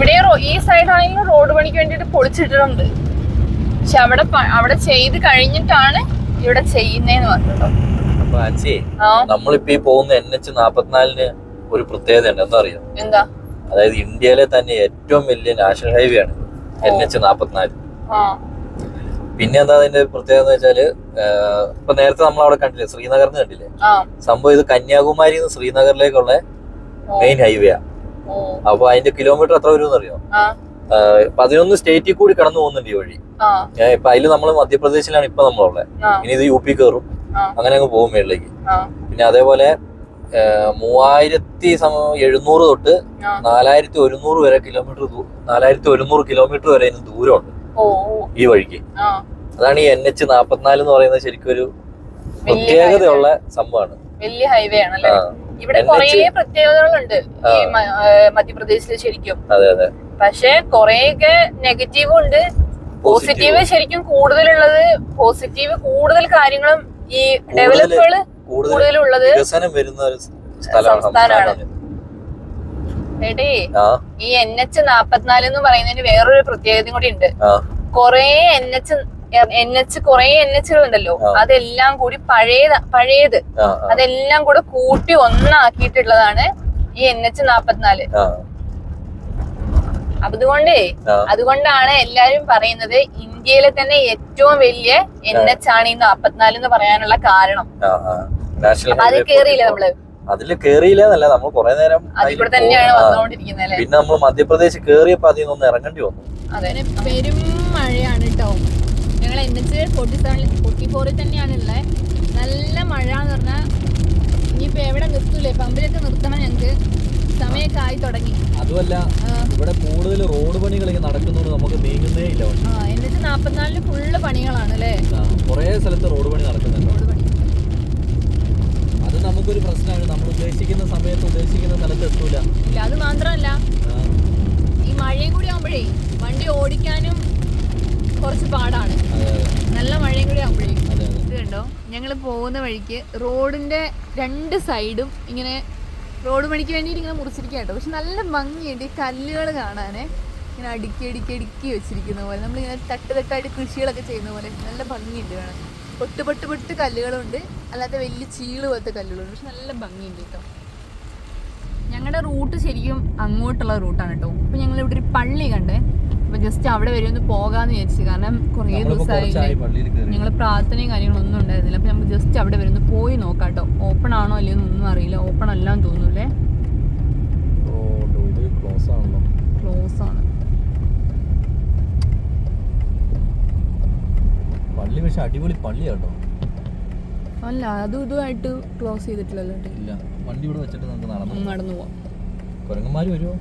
ഇവിടെ ഈ സൈഡാണെങ്കിലും റോഡ് പണിക്ക് വേണ്ടിയിട്ട് പൊളിച്ചിട്ടിട്ടുണ്ട്. പക്ഷെ അവിടെ അവിടെ ചെയ്ത് കഴിഞ്ഞിട്ടാണ് ഇവിടെ ചെയ്യുന്നേന്ന് പറഞ്ഞിട്ടോ നമ്മളിപ്പോ ഈ പോകുന്ന എൻ എച്ച് നാപ്പത്തിനാലിന് ഒരു പ്രത്യേകത ഉണ്ട് എന്താ അറിയാം? എന്താ? അതായത് ഇന്ത്യയിലെ തന്നെ ഏറ്റവും വലിയ നാഷണൽ ഹൈവേ ആണ് എൻ എച്ച് നാപ്പത്തിനാല്. പിന്നെ എന്താ അതിന്റെ പ്രത്യേകത എന്ന് വെച്ചാൽ ഇപ്പൊ നേരത്തെ നമ്മൾ അവിടെ കണ്ടില്ലേ ശ്രീനഗറിന് കണ്ടില്ലേ? സംഭവം ഇത് കന്യാകുമാരി ശ്രീനഗറിലേക്കുള്ള മെയിൻ ഹൈവേ ആ. ഓ അപ്പൊ അതിന്റെ കിലോമീറ്റർ എത്ര വരും ആഹ്, പതിനൊന്ന് സ്റ്റേറ്റിൽ കൂടി കടന്നു പോകുന്നുണ്ട് ഈ വഴി. ഇപ്പൊ അതിൽ നമ്മൾ മധ്യപ്രദേശിലാണ് ഇപ്പൊ നമ്മളുള്ളത്. ഇനി ഇത് യു പി കയറും അങ്ങനെ അങ്ങ് പോകും മേളിലേക്ക്. പിന്നെ അതേപോലെ മൂവായിരത്തി എഴുന്നൂറ് തൊട്ട്. നാലായിരത്തി ഒരുന്നൂറ് വരെ കിലോമീറ്റർ നാലായിരത്തി ഒരുന്നൂറ് കിലോമീറ്റർ വരെ ഇതിന് ദൂരമുണ്ട് ഈ വഴിക്ക്. അതാണ് ഈ എൻ എച്ച് നാപ്പത്തിനാല് എന്ന് പറയുന്നത് ശരിക്കും ഒരു പ്രത്യേകതയുള്ള സംഭവമാണ്. വലിയ ഹൈവേ ആണല്ലേ? ഇവിടെ കുറേ പ്രത്യേകതകളുണ്ട് ഈ മധ്യപ്രദേശിൽ ശരിക്കും. അതെ അതെ. പക്ഷെ കുറെയൊക്കെ നെഗറ്റീവും ഉണ്ട്. പോസിറ്റീവ്. ശരിക്കും കൂടുതലുള്ളത് പോസിറ്റീവ് കൂടുതൽ കാര്യങ്ങളും ഈ ഡെവലപ്പുകൾ കൂടുതലുള്ളത് സംസ്ഥാനമാണ്. ഏട്ടേ ഈ എൻ എച്ച് നാപ്പത്തിനാല് എന്ന് പറയുന്നതിന് വേറൊരു പ്രത്യേകതയും കൂടി ഉണ്ട്. കൊറേ എൻ എച്ച് എൻ എച്ച് കൊറേ എൻ എച്ചുകൾ ഉണ്ടല്ലോ അതെല്ലാം കൂടി പഴയത് പഴയത്. അതെല്ലാം കൂടെ കൂട്ടി ഒന്നാക്കിയിട്ടുള്ളതാണ് ഈ എൻ എച്ച് നാപ്പത്തിനാല്. അതുകൊണ്ടേ അതുകൊണ്ടാണ് എല്ലാരും പറയുന്നത് ഇന്ത്യയിലെ തന്നെ ഏറ്റവും വലിയ എൻ എച്ച് ആണ് ഈ നാപ്പത്തിനാല് എന്ന് പറയാനുള്ള കാരണം. അത് കേറിയില്ല നമ്മൾ? അതിൽ കേറിയില്ലെന്നല്ല നമ്മൾ കുറെ നേരം പിന്നെ നമ്മൾ മധ്യപ്രദേശ് കേറിയപ്പോ അതിൽ നിന്ന് ഇറങ്ങേണ്ടി വന്നു. പെരും മഴയാണ് കേട്ടോ ഞങ്ങൾ എൻ എച്ച് ഫോർട്ടി സെവനിൽ ഫോർട്ടി ഫോറിൽ തന്നെയാണ് ഉള്ളത് നല്ല മഴ എന്ന് പറഞ്ഞാൽ ഇനിയിപ്പോൾ എവിടെ നിർത്തൂലേ? പമ്പിലൊക്കെ നിർത്തണം ഞങ്ങൾക്ക്. സമയമൊക്കെ ആയി തുടങ്ങി. അതുമല്ല ഇവിടെ കൂടുതൽ റോഡ് പണികൾ നടക്കുന്നതുകൊണ്ട് നമുക്ക് നീങ്ങുന്നേ ഇല്ല എന്നിട്ട് നാപ്പത്തിനാലിൽ ഫുള്ള് പണികളാണ് അല്ലേ? കുറേ സ്ഥലത്ത് റോഡ് പണി നടക്കുന്നുണ്ട്. അത് നമുക്കൊരു പ്രശ്നമാണ്. നമ്മൾ ഉദ്ദേശിക്കുന്ന സമയത്ത് ഉദ്ദേശിക്കുന്ന സ്ഥലത്ത് എത്തൂല. ഇല്ല അത് മാത്രമല്ല ഈ മഴയും കൂടി ആകുമ്പോഴേ വണ്ടി ഓടിക്കാനും കുറച്ച് പാടാണ്. നല്ല മഴയും കൂടി ആകുമ്പോഴേക്കും ഇത് കണ്ടോ? ഞങ്ങൾ പോകുന്ന വഴിക്ക് റോഡിന്റെ രണ്ട് സൈഡും ഇങ്ങനെ റോഡ് പണിക്ക് വേണ്ടിയിട്ട് ഇങ്ങനെ മുറിച്ചിരിക്കുക കേട്ടോ. പക്ഷെ നല്ല ഭംഗിയുണ്ട് ഈ കല്ലുകൾ കാണാനേ. ഇങ്ങനെ അടുക്കി അടുക്കി അടുക്കി വെച്ചിരിക്കുന്ന പോലെ. നമ്മളിങ്ങനെ തട്ട് തട്ടായിട്ട് കൃഷികളൊക്കെ ചെയ്യുന്ന പോലെ. നല്ല ഭംഗിയുണ്ട് കാണാൻ. പൊട്ട് പൊട്ട് പൊട്ട് കല്ലുകളുണ്ട്. അല്ലാതെ വലിയ ചീൾ പോലത്തെ കല്ലുകളുണ്ട്. പക്ഷെ നല്ല ഭംഗിയുണ്ട് കേട്ടോ. ഞങ്ങളുടെ റൂട്ട് ശരിക്കും അങ്ങോട്ടുള്ള റൂട്ടാണ് കേട്ടോ. അപ്പൊ ഞങ്ങൾ ഇവിടെ ഒരു പള്ളി കണ്ടേ. അപ്പൊ ജസ്റ്റ് അവിടെ വരെ ഒന്ന് പോകാന്ന് വിചാരിച്ചു. കാരണം കുറേ ദിവസമായി ഞങ്ങൾ പ്രാർത്ഥനയും കാര്യങ്ങളൊന്നും ഉണ്ടായിരുന്നില്ല. അപ്പൊ നമുക്ക് ജസ്റ്റ് അവിടെ വരെ ഒന്ന് പോയി നോക്കാം കേട്ടോ. ഓപ്പൺ ആണോ അല്ലയോ ഒന്നും അറിയില്ല. ഓപ്പൺ അല്ലാന്ന് തോന്നുന്നുല്ലേ ക്ലോസ് ആണ് പള്ളി പക്ഷെ അടിപൊളി പള്ളിയാട്ടോ അല്ല അതും ഇതുമായിട്ട് ക്ലോസ് ചെയ്തിട്ടില്ലല്ലോ. ഇല്ല. വണ്ടി ഇവിടെ വെച്ചിട്ട് നമുക്ക് നടന്നു നടന്നു പോവാം. കുരങ്ങന്മാർ വരുമോ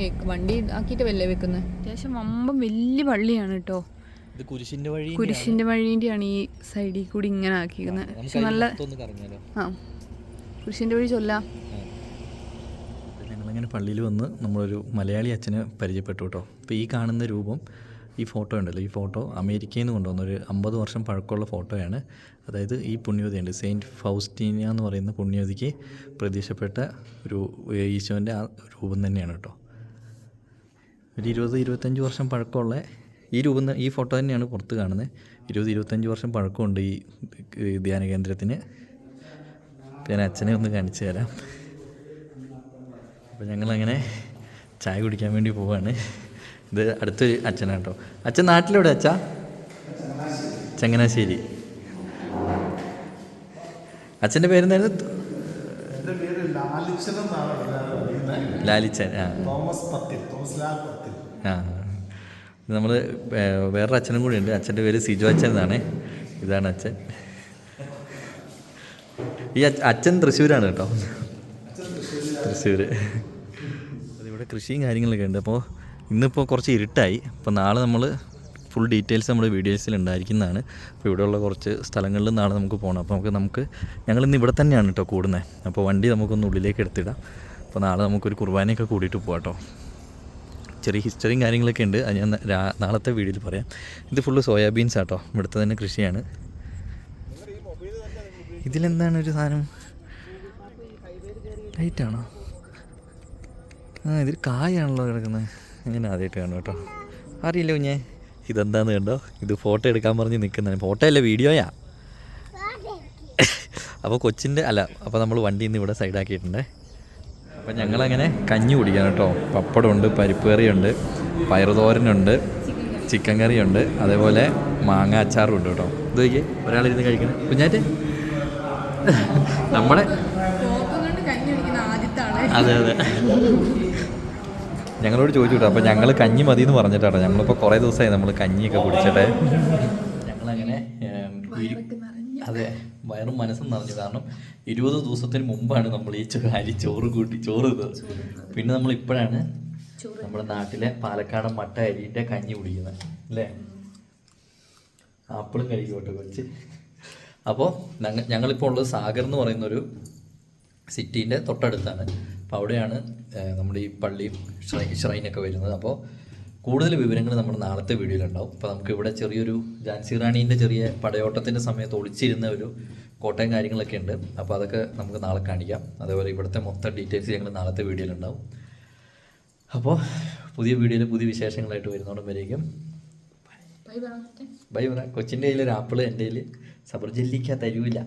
ഏ വണ്ടി ആക്കിയിട്ട് വല്ലേ വെക്കുന്നത് അത്യാവശ്യം വമ്പം വലിയ പള്ളിയാണ് കേട്ടോ ഇത് കുരിശിന്റെ വഴി കുരിശിന്റെ വഴിന്റെയാണ് ഈ സൈഡിൽ കൂടി ഇങ്ങനെ ആക്കിയിരിക്കുന്നത്. പക്ഷെ നല്ല ഒന്ന് കറങ്ങിയാലോ? ആ കുരിശിന്റെ വഴി ചൊല്ലാം. ഞങ്ങളിങ്ങനെ പള്ളിയിൽ വന്ന് നമ്മളൊരു മലയാളി അച്ഛനെ പരിചയപ്പെട്ടു കേട്ടോ അപ്പോൾ ഈ കാണുന്ന രൂപം ഈ ഫോട്ടോ ഉണ്ടല്ലോ. ഈ ഫോട്ടോ അമേരിക്കയിൽ നിന്ന് കൊണ്ടുവന്ന ഒരു അമ്പത് വർഷം പഴക്കമുള്ള ഫോട്ടോയാണ്. അതായത് ഈ പുണ്യവതിയുണ്ട് സെയിന്റ് ഫൗസ്റ്റീനിയ എന്ന് പറയുന്ന പുണ്യവതിക്ക് പ്രതീക്ഷപ്പെട്ട ഒരു ഈശോന്റെ ആ രൂപം തന്നെയാണ് കേട്ടോ. ഒരു ഇരുപത് ഇരുപത്തഞ്ച് വർഷം പഴക്കമുള്ള ഈ രൂപം ഈ ഫോട്ടോ തന്നെയാണ് പുറത്ത് കാണുന്നത്. ഇരുപത് ഇരുപത്തഞ്ച് വർഷം പഴക്കമുണ്ട് ഈ ധ്യാന കേന്ദ്രത്തിന്. ഞാൻ അച്ഛനെ ഒന്ന് കാണിച്ചു തരാം. അപ്പോൾ ഞങ്ങളങ്ങനെ ചായ കുടിക്കാൻ വേണ്ടി പോവാണ്. ഇത് അടുത്തൊരു അച്ഛനാണ് കേട്ടോ. അച്ഛൻ നാട്ടിലെവിടെ അച്ഛാ? ചങ്ങനാശ്ശേരി. അച്ഛന്റെ പേരെന്തായിരുന്നു? ലാലിച്ചൻ ആ. തോമസ് പത്തിൽ തോമസ് ലാൽ പത്തിൽ. ആ. നമ്മൾ വേറൊരു അച്ഛനും കൂടി ഉണ്ട്. അച്ഛന്റെ പേര് സിജു അച്ഛൻ എന്നാണ്. ഇതാണ് അച്ഛൻ. ഈ അച്ഛ- അച്ഛൻ തൃശ്ശൂരാണ് കേട്ടോ. തൃശ്ശൂർ അതിവിടെ കൃഷിയും കാര്യങ്ങളൊക്കെ ഉണ്ട്. അപ്പോൾ ഇന്നിപ്പോൾ കുറച്ച് ഇരുട്ടായി. അപ്പോൾ നാളെ നമ്മൾ ഫുൾ ഡീറ്റെയിൽസ് നമ്മുടെ വീഡിയോസിൽ ഉണ്ടായിരിക്കുന്നതാണ്. അപ്പോൾ ഇവിടെയുള്ള കുറച്ച് സ്ഥലങ്ങളിൽ നിന്നാണ് നമുക്ക് പോകണം അപ്പോൾ നമുക്ക് നമുക്ക് ഞങ്ങളിന്ന് ഇവിടെ തന്നെയാണ് കേട്ടോ കൂടുന്നത് അപ്പോൾ വണ്ടി നമുക്കൊന്ന് ഉള്ളിലേക്ക് എടുത്തിടാം. അപ്പോൾ നാളെ നമുക്കൊരു കുർബാനയൊക്കെ കൂടിയിട്ട് പോകാം കേട്ടോ ചെറിയ ഹിസ്റ്ററിയും കാര്യങ്ങളൊക്കെ ഉണ്ട്. അത് ഞാൻ നാളത്തെ വീഡിയോയിൽ പറയാം. ഇത് ഫുള്ള് സോയാബീൻസ് ആട്ടോ. ഇവിടുത്തെ തന്നെ കൃഷിയാണ്. ഇതിലെന്താണ് ഒരു സാധനം? ലൈറ്റാണോ ആ ഇതിൽ കായാണല്ലോ കിടക്കുന്നത്. ഇങ്ങനെ ആദ്യമായിട്ട് കാണും കേട്ടോ അറിയില്ല കുഞ്ഞേ? ഇതെന്താന്ന് കണ്ടോ? ഇത് ഫോട്ടോ എടുക്കാൻ പറഞ്ഞ് നിൽക്കുന്നതാണ് ഫോട്ടോ അല്ല വീഡിയോയാ? അപ്പോൾ കൊച്ചിന്റെ അല്ല അപ്പോൾ നമ്മൾ വണ്ടി ഇന്ന് ഇവിടെ സൈഡാക്കിയിട്ടുണ്ട്. അപ്പം ഞങ്ങളങ്ങനെ കഞ്ഞി കുടിക്കാം കേട്ടോ. പപ്പടമുണ്ട് പരിപ്പ് കറിയുണ്ട് പയറുതോരനുണ്ട് ചിക്കൻ കറിയുണ്ട് അതേപോലെ മാങ്ങ അച്ചാറും ഉണ്ട് കേട്ടോ. ഇത് നോക്കിയേ ഒരാളിരുന്ന് കഴിക്കണം. കുഞ്ഞാറ്റ് നമ്മുടെ അതെ അതെ. ഞങ്ങളോട് ചോദിച്ചു കേട്ടോ അപ്പോൾ ഞങ്ങൾ കഞ്ഞി മതി എന്ന് പറഞ്ഞിട്ടാണ്. ഞങ്ങളിപ്പോൾ കുറേ ദിവസമായി നമ്മൾ കഞ്ഞിയൊക്കെ കുടിച്ചിട്ട്. ഞങ്ങളങ്ങനെ അതെ വയറും മനസ്സും നിറഞ്ഞു കാരണം ഇരുപത് ദിവസത്തിന് മുമ്പാണ് നമ്മൾ ഈ അരി ചോറ് കൂട്ടി ചോറ് തിന്നത്. പിന്നെ നമ്മൾ ഇപ്പോഴാണ് നമ്മുടെ നാട്ടിലെ പാലക്കാടൻ മട്ട അരിന്റെ കഞ്ഞി കുടിക്കുന്നത് അല്ലേ? ആപ്പിളും കഴിക്കോട്ടെ കൊച്ച് അപ്പോൾ ഞങ്ങൾ ഞങ്ങളിപ്പോൾ ഉള്ളത് സാഗർ എന്ന് പറയുന്നൊരു സിറ്റീന്റെ തൊട്ടടുത്താണ്. അപ്പോൾ അവിടെയാണ് നമ്മുടെ ഈ പള്ളി ഷ്രൈ ഷ്രൈനൊക്കെ വരുന്നത്. അപ്പോൾ കൂടുതൽ വിവരങ്ങൾ നമ്മുടെ നാളത്തെ വീഡിയോയിലുണ്ടാവും അപ്പോൾ നമുക്ക് ഇവിടെ ചെറിയൊരു ജാൻസി റാണീന്റെ ചെറിയ പടയോട്ടത്തിന്റെ സമയത്ത് ഒളിച്ചിരുന്ന ഒരു കോട്ടയം കാര്യങ്ങളൊക്കെ ഉണ്ട്. അപ്പോൾ അതൊക്കെ നമുക്ക് നാളെ കാണിക്കാം. അതേപോലെ ഇവിടുത്തെ മൊത്തം ഡീറ്റെയിൽസ് ഞങ്ങൾ നാളത്തെ വീഡിയോയിലുണ്ടാവും അപ്പോൾ പുതിയ വീഡിയോയിൽ പുതിയ വിശേഷങ്ങളായിട്ട് വരുന്നോടും വരേക്കും. ബൈ. പറ കൊച്ചിന്റെ കയ്യിൽ ഒരു ആപ്പിൾ എന്റെ കയ്യിൽ സബർജല്ലിക്ക തരൂല.